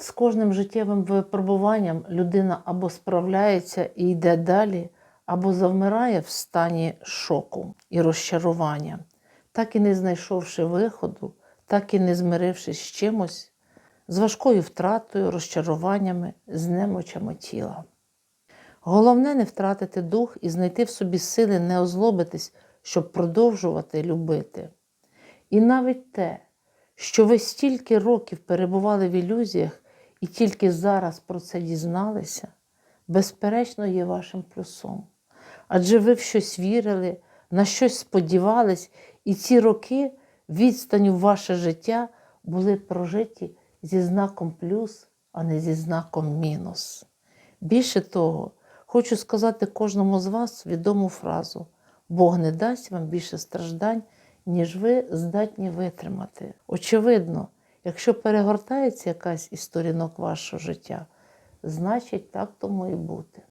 З кожним життєвим випробуванням людина або справляється і йде далі, або завмирає в стані шоку і розчарування, так і не знайшовши виходу, так і не змирившись з чимось, з важкою втратою, розчаруваннями, з немочами тіла. Головне не втратити дух і знайти в собі сили не озлобитись, щоб продовжувати любити. І навіть те, що ви стільки років перебували в ілюзіях і тільки зараз про це дізналися, безперечно, є вашим плюсом. Адже ви в щось вірили, на щось сподівались, і ці роки відстань у ваше життя були прожиті зі знаком плюс, а не зі знаком мінус. Більше того, хочу сказати кожному з вас відому фразу: Бог не дасть вам більше страждань, ніж ви здатні витримати. Очевидно, якщо перегортається якась із сторінок вашого життя, значить так тому і бути.